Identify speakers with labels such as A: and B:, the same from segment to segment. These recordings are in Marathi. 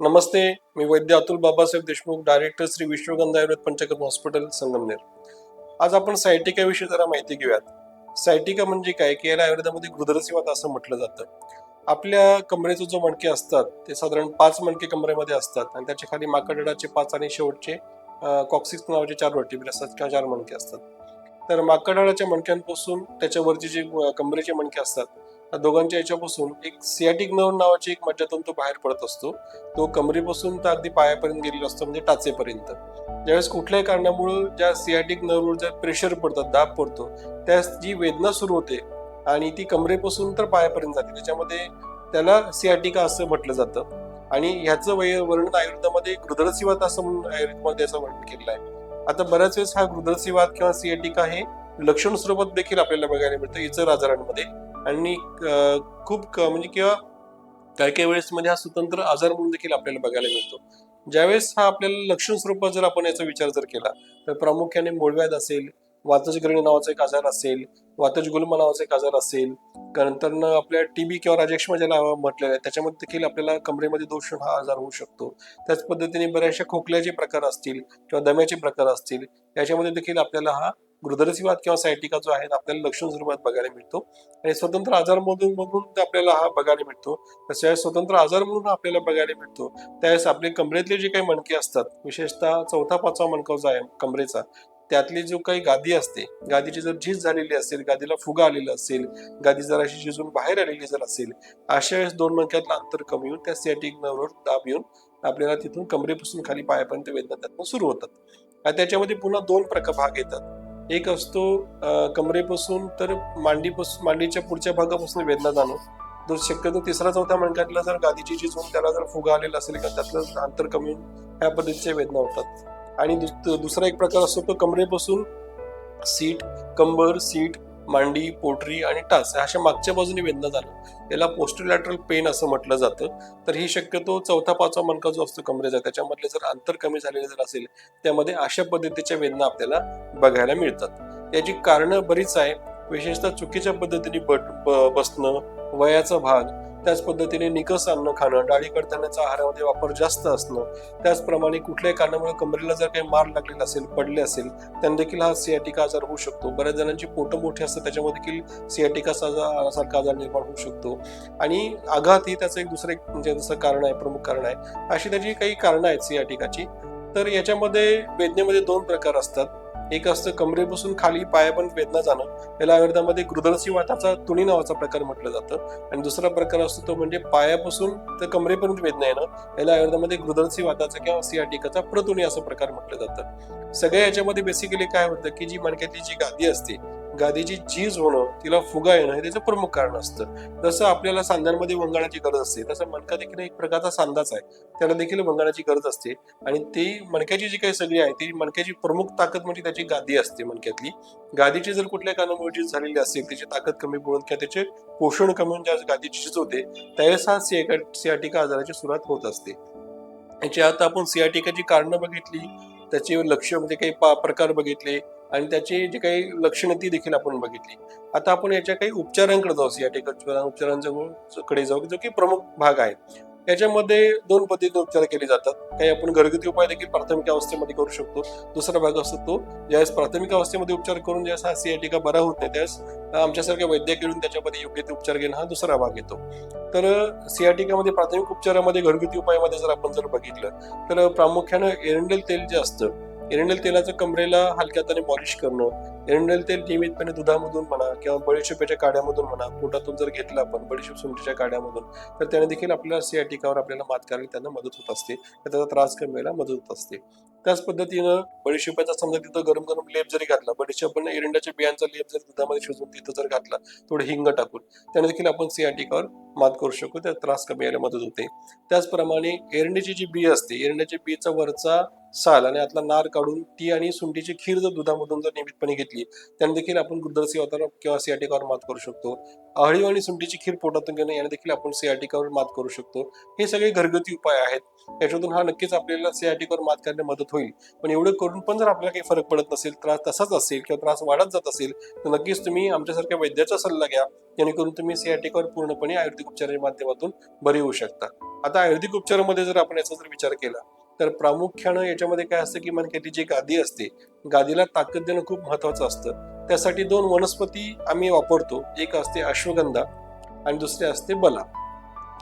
A: नमस्ते मी वैद्य अतुल बाबासाहेब देशमुख डायरेक्टर श्री विश्वगंधा आयुर्वेद पंचकर्म हॉस्पिटल संगमनेर. आज आपण सायटिकाविषयी जरा माहिती घेऊयात. सायटिका म्हणजे काय? की याला आयुर्वेदामध्ये गुदरसीवात असं म्हटलं जातं. आपल्या कमरेचे जो मणके असतात ते साधारण पाच मणके कमरेमध्ये असतात आणि त्याच्याखाली माकडडाचे पाच आणि शेवटचे कॉक्सिस नावाचे चार वर्टिबिर असतात किंवा चार मणके असतात. तर माकडाच्या मणक्यांपासून त्याच्यावरचे जे कमरेचे मणके असतात दोघांच्या याच्यापासून एक सियाटिक नर्व नावाची एक मज्जातंतू बाहेर पडत असतो. तो कमरेपासून तर अगदी पायापर्यंत गेलेला असतो म्हणजे टाचेपर्यंत. ज्यावेळेस कुठल्याही कारणामुळं ज्या सियाटिक नर्ववर ज्या प्रेशर पडतात दाब पडतो त्यास जी वेदना सुरू होते आणि ती कमरेपासून तर पायापर्यंत जाते. त्याच्यामध्ये त्याला सियाटिका असं म्हटलं जातं. आणि ह्याचं वय वर्णन आयुर्वेदामध्ये गृदरसिवात असं म्हणून आयुर्वेदमध्ये असं वर्णन केलेलं आहे. आता बऱ्याच वेळेस हा गृदरसिवात किंवा सियाटिका हे लक्षण स्वरूपात देखील आपल्याला बघायला मिळतं. इतर आजारांमध्ये आणि खूप क- म्हणजे किंवा काही काही वेळेस म्हणजे हा स्वतंत्र आजार म्हणून देखील आपल्याला बघायला मिळतो. ज्यावेळेस हा आपल्याला लक्षण स्वरूपात जर आपण याचा विचार जर केला तर प्रामुख्याने मूळव्याध असेल वातजग्रहणी नावाचा एक आजार असेल वातज गुलमा नावाचा एक आजार असेल नंतर आपल्या टीबी किंवा राजक्षमा ज्याला म्हटलेलं आहे त्याच्यामध्ये देखील आपल्याला कमरेमध्ये दोष हा आजार होऊ शकतो. त्याच पद्धतीने बऱ्याचशा खोकल्याचे प्रकार असतील किंवा दम्याचे प्रकार असतील याच्यामध्ये देखील आपल्याला हा गृदरसिवाद किंवा सायटिका जो आहे आपल्याला लक्षण स्वरूपात बघायला मिळतो. आणि स्वतंत्र आजार म्हणून म्हणून आपल्याला हा बघायला मिळतो. तसेच स्वतंत्र आजार म्हणून आपल्याला बघायला मिळतो. त्यावेळेस आपले कमरेतले जे काही मणके असतात विशेषतः चौथा पाचवा मणका जो आहे कमरेचा त्यातली जो काही गादी असते गादीची जर झीज झालेली असेल गादीला फुगा आलेला असेल गादी जर अशी झिजून बाहेर आलेली जर असेल अशा वेळेस दोन मणक्यातलं अंतर कमी होऊन त्या सियाटिक नवर दाब येऊन आपल्याला तिथून कमरेपासून खाली पायापर्यंत वेदना त्यातून सुरू होतात. आणि त्याच्यामध्ये पुन्हा दोन प्रकार भाग येतात. एक असतो कमरेपासून तर मांडीपासून मांडीच्या पुढच्या भागापासून वेदना जाणं. जर शक्यतो तिसरा चौथ्या मणक्यातला जर गादीची झिजून त्याला जर फुगा आलेला असेल का त्यातलं अंतर कमी ह्या पद्धतीच्या वेदना होतात. आणि दुस- दुसरा एक प्रकार असतो तो कमरेपासून सीट कंबर सीट मांडी पोटरी आणि टाच अशा मागच्या बाजूने वेदना झालं याला पोस्टलॅटरल पेन असं म्हटलं जातं. तर ही शक्यतो चौथा पाचवा मणका जो असतो कमरेचा त्याच्यामधले जर अंतर कमी झालेले जर असेल त्यामध्ये अशा पद्धतीच्या वेदना आपल्याला बघायला मिळतात. याची कारणं बरीच आहे. विशेषतः चुकीच्या पद्धतीने बट ब- बसणं वयाचा भाग त्याच पद्धतीने निकस अन्न खाणं डाळी कडधान्याचा आहारामध्ये वापर जास्त असणं त्याचप्रमाणे कुठल्याही कारणामुळे कमरेला जर काही मार लागलेला असेल पडले असेल त्यांना देखील हा सियाटिका आजार होऊ शकतो. बऱ्याच जणांची पोटं मोठी असतात त्याच्यामध्ये देखील सियाटिका सारखा आजार निर्माण होऊ शकतो. आणि आघात ही त्याचं एक दुसरं एक म्हणजे जसं कारण आहे प्रमुख कारण आहे. अशी त्याची काही कारणं आहेत सियाटिकाची. तर याच्यामध्ये वेदनेमध्ये दोन प्रकार असतात. एक असतं कमरेपासून खाली पायापर्यंत वेदना जाणं. याला आयुर्वेदामध्ये गृदरसी वाताचा तुणी नावाचा प्रकार म्हटलं जातं. आणि दुसरा प्रकार असतो तो म्हणजे पायापासून तर कमरेपर्यंत वेदना येणं. याला आयुर्वेदामध्ये गृदरसी वाताचा किंवा सियाटिकाचा प्रतुणी असं प्रकार म्हटलं जातं. सगळ्या याच्यामध्ये बेसिकली काय होतं की जी मणक्यातली जी गादी असते गादीची चीज होणं तिला फुगा येणं हे त्याचं प्रमुख कारण असतं. जसं आपल्याला सांध्यांमध्ये वंगाणाची गरज असते तसं मणका देखील एक प्रकारचा सांधाच आहे. त्याला देखील वंगाणाची गरज असते. आणि ती मणक्याची जी काही सगळी आहे ती मणक्याची प्रमुख ताकद म्हणजे त्याची गादी असते मणक्यातली. गादीची जर कुठल्या कारणामुळे झालेली असेल त्याची ताकद कमी पडून किंवा त्याचे पोषण कमी होऊन ज्या गादीची झीज होते त्यावेळेस हा सिया सियाटिका आजाराची सुरुवात होत असते. याची आता आपण सियाटिकाची कारणं बघितली त्याचे लक्ष म्हणजे काही पा- प्रकार बघितले आणि त्याची जी काही लक्षणं ती देखील आपण बघितली. आता आपण याच्या काही उपचारांकडे जाऊ या ठिकाणी कडे जाऊ जो की प्रमुख भाग आहे. याच्यामध्ये दोन पद्धतीने उपचार केले जातात. काही आपण घरगुती उपाय देखील प्राथमिक अवस्थेमध्ये करू शकतो. दुसरा भाग असतो तो ज्यावेळेस प्राथमिक अवस्थेमध्ये उपचार करून ज्यावेळेस हा सियाटिका बरा होत नाही त्यावेळेस आमच्यासारख्या वैद्यकीकडून त्याच्यामध्ये योग्य ते उपचार घेणं हा दुसरा भाग येतो. तर सियाटिकामध्ये प्राथमिक उपचारामध्ये घरगुती उपायामध्ये जर आपण जर बघितलं तर प्रामुख्यानं एरंडेल तेल जे असतं एरंडेल तेलाचं कमरेला हलक्या हाताने पॉलिश करणं एरंडेल तेल नियमितपणे दुधामधून म्हणा किंवा बडीशेपाच्या काड्यामधून म्हणा पोटातून जर घेतलं आपण बडीशेप सुंठीच्या काड्यामधून तर त्याने देखील आपल्याला सियाटिकावर आपल्याला मात करायला त्यांना मदत होत असते. त्याचा त्रास कमी व्हायला मदत होत असते. त्याच पद्धतीनं बडीशेपाचा समजा तिथं गरम गरम लेप जरी घातला बडीशेप एरंडाच्या बियांचा लेप जर दुधामध्ये शिजवून तिथं जर घातला थोडं हिंग टाकून त्याने देखील आपण सियाटिकावर मात करू शकतो. त्या त्रास कमी यायला मदत होते. त्याचप्रमाणे एरंडीची जी बी असते एरंड्याच्या बीचा वरचा साल आणि आतला नार काढून ती आणि सुंठीची खीर जर दुधामधून जर नियमितपणे घेतली त्याने देखील आपण गुदरसिवातावर किंवा सियाटिकावर मात करू शकतो. अळीव आणि सुंठीची खीर पोटातून घेणं याने देखील आपण सियाटिकावर मात करू शकतो. हे सगळे घरगुती उपाय आहेत. याच्यातून हा नक्कीच आपल्याला सियाटिकावर मात करण्यात मदत होईल. पण एवढं करून पण जर आपल्याला काही फरक पडत नसेल त्रास तसाच असेल किंवा त्रास वाढत जात असेल तर नक्कीच तुम्ही आमच्यासारख्या वैद्याचा सल्ला घ्या. जेणेकरून तुम्ही सियाटिकावर पूर्णपणे आयुर्वेदिक उपचाराच्या माध्यमातून बरी होऊ शकता. आता आयुर्वेदिक उपचारामध्ये जर आपण याचा जर विचार केला तर प्रामुख्यानं याच्यामध्ये काय असतं की मनकेची जी गादी असते गादीला ताकद देणं खूप महत्वाचं असतं. त्यासाठी दोन वनस्पती आम्ही वापरतो. एक असते अश्वगंधा आणि दुसरे असते बला.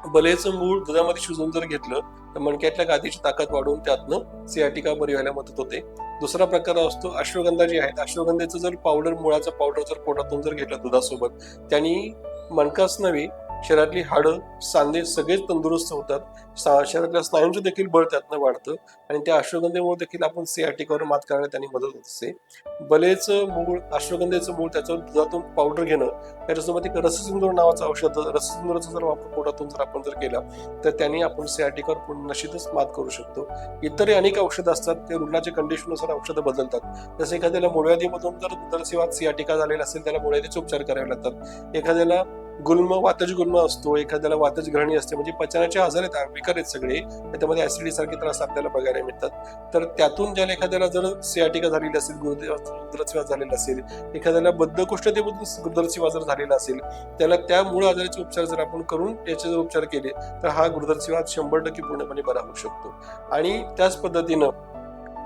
A: बलेचं मूळ दुधामध्ये शिजवून जर घेतलं तर मणक्यातल्या गादीची ताकद वाढवून त्यातनं सियाटिका बरी व्हायला मदत होते. दुसरा प्रकार असतो अश्वगंधा जी आहे अश्वगंधेचं जर पावडर मुळाचं पावडर जर पोटातून जर घेतलं दुधासोबत त्यांनी मणकाच नव्हे शरीरातली हाडं सांधे सगळेच तंदुरुस्त होतात. सा- शरीरातल्या स्नायूंचं देखील बळ त्यातनं वाढतं आणि त्या अश्वगंधेमुळे देखील आपण सियाटिकावर मात करण्यात त्यांनी मदत होत असते. बलेचं मूळ अश्वगंधेचं मूळ त्याच्यावर दुधातून पावडर घेणं त्याच्यासोबत एक रससिंदूर नावाचं औषध रससिंदूराचा जर वापर पोटातून जर आपण जर केला तर त्यांनी आपण सियाटिकावर पूर्ण नशीतच मात करू शकतो. इतरही अनेक औषधं असतात ते रुग्णाच्या कंडिशननुसार औषधं बदलतात. जसं एखाद्याला मुळव्याधीमधून जर उदरसेवात सियाटिका झालेला असेल त्याला मुळव्याधीचे उपचार करावे लागतात. एखाद्याला गुल्म वातज गुल्म असतो एखाद्याला वातज ग्रहणी असते म्हणजे पचनाचे आजार आहेत विकार आहेत सगळे त्याच्यामध्ये ऍसिडी सारखे त्रास आपल्याला बघायला मिळतात. तर त्यातून ज्याला एखाद्याला जर सियाटिका झालेली असेल गुरुद्रसिवा झालेला असेल एखाद्याला बद्धकोष्ठतेमधून गुरुद्रसिवा जर झालेला असेल त्याला त्या मूळ आजाराचे उपचार जर आपण करून त्याचे जर उपचार केले तर हा गुरुद्रसिवा शंभर टक्के पूर्णपणे बरा होऊ शकतो. आणि त्याच पद्धतीनं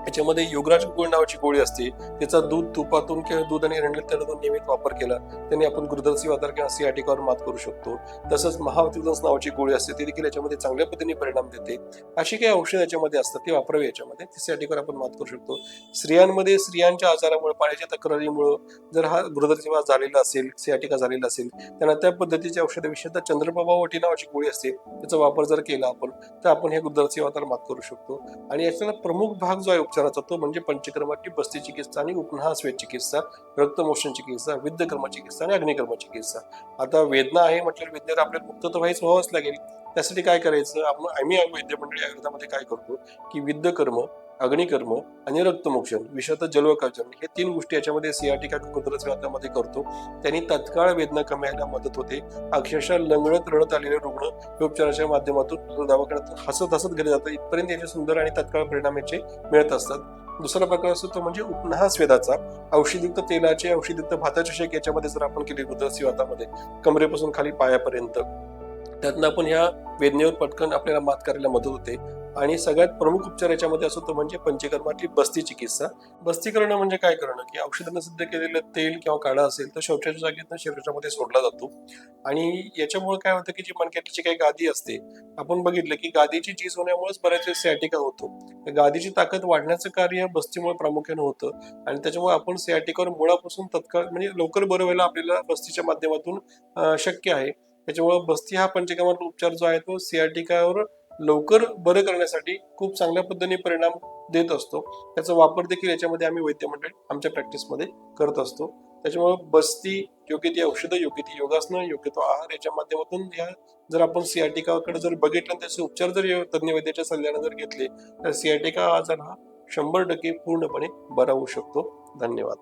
A: याच्यामध्ये युगराज गोळ नावाची गोळी असते. त्याचा दूध तुपातून किंवा दूध आणि रंगीत तेलातून नियमित वापर केला. त्याने आपण गुरुदर्शी वातार किंवा सियाटिकावर मात करू शकतो. तसंच महावतीदंस नावाची गोळी असते. ती देखील याच्यामध्ये चांगल्या पद्धतीने परिणाम देते. अशी काही औषध याच्यामध्ये असतात ते वापरावे याच्यामध्ये. ते आपण मात करू शकतो. स्त्रियांमध्ये स्त्रियांच्या आजारामुळे पाण्याच्या तक्रारीमुळे जर हा गुरुदर्शिवास झालेला असेल सियाटिका झालेला असेल त्यांना त्या पद्धतीचे औषध विशेषतः चंद्रप्रभा वटी नावाची गोळी असते. त्याचा वापर जर केला आपण तर आपण हे गुरुदर्शिवातावर मात करू शकतो. आणि याच्याला प्रमुख भाग जो आहे उपचाराचा तो म्हणजे पंचकर्माची बस्ती चिकित्सा आणि उपनहास्वेद चिकित्सा रक्तमोषण चिकित्सा विद्यकर्म चिकित्सा आणि अग्निकर्म चिकित्सा. आता वेदना आहे म्हटल्यावर वेदनेवर आपल्याला मुक्त तर व्हायच व्हावंच लागेल. त्यासाठी काय करायचं? आपण आम्ही वैद्य मंडळी आयुर्वेदामध्ये काय करतो? की विद्यकर्म अग्निकर्म आणि रक्तमोक्षण विशेषतः जलवकाचन हे तीन गोष्टी याच्यामध्ये सियाटिका कुद्रच व्यातामध्ये करतो. त्यांनी तत्काळ वेदना कमी व्हायला मदत होते. अक्षरशः लंगडत रडत आलेले रुग्ण हे उपचाराच्या माध्यमातून दवाखान्यात हसत हसत घरी जातात. इथपर्यंत याचे सुंदर आणि तत्काळ परिणाम याचे मिळत असतात. दुसरा प्रकार असतो तो म्हणजे उपनहा स्वेदाचा औषधयुक्त तेलाचे औषधयुक्त भाताचे शेक याच्यामध्ये जर आपण केले गुदरसी वातामध्ये कमरेपासून खाली पायापर्यंत. त्यातनं आपण ह्या वेदनेवर पटकन आपल्याला मात करायला मदत होते. आणि सगळ्यात प्रमुख उपचार याच्यामध्ये असतो तो म्हणजे पंचकर्मातली बस्ती चिकित्सा. बस्ती करणं म्हणजे काय करणं? की औषधानं सिद्ध केलेलं तेल किंवा काढा असेल तर शौचाच्या जागेतनं शरीरामध्ये सोडला जातो. आणि याच्यामुळे काय होतं की जी मनक्याची काही गादी असते आपण बघितलं की गादीची चीज होण्यामुळेच बऱ्याच वेळेस सॅटिका होतो गादीची ताकद वाढण्याचं कार्य बस्तीमुळे प्रामुख्याने होतं. आणि त्याच्यामुळे आपण सॅटिकावर मुळापासून तत्काळ म्हणजे लवकर बरं व्हायला आपल्याला बस्तीच्या माध्यमातून शक्य आहे. त्याच्यामुळे बस्ती हा पंचकामातला उपचार जो आहे तो सियाटिकावर लवकर बरं करण्यासाठी खूप चांगल्या पद्धतीने परिणाम देत असतो. त्याचा वापर देखील याच्यामध्ये आम्ही वैद्य मंडळ आमच्या प्रॅक्टिसमध्ये करत असतो. त्याच्यामुळे बस्ती योग्य ती औषधं योग्य ती योगासनं योग्य तो आहार याच्या माध्यमातून या जर आपण सियाटिकाकडे जर बघितलं त्याचे उपचार जर तज्ञ वैद्याच्या सल्ल्याने जर घेतले तर सियाटिका आजार हा शंभर टक्के पूर्णपणे बरा होऊ शकतो. धन्यवाद.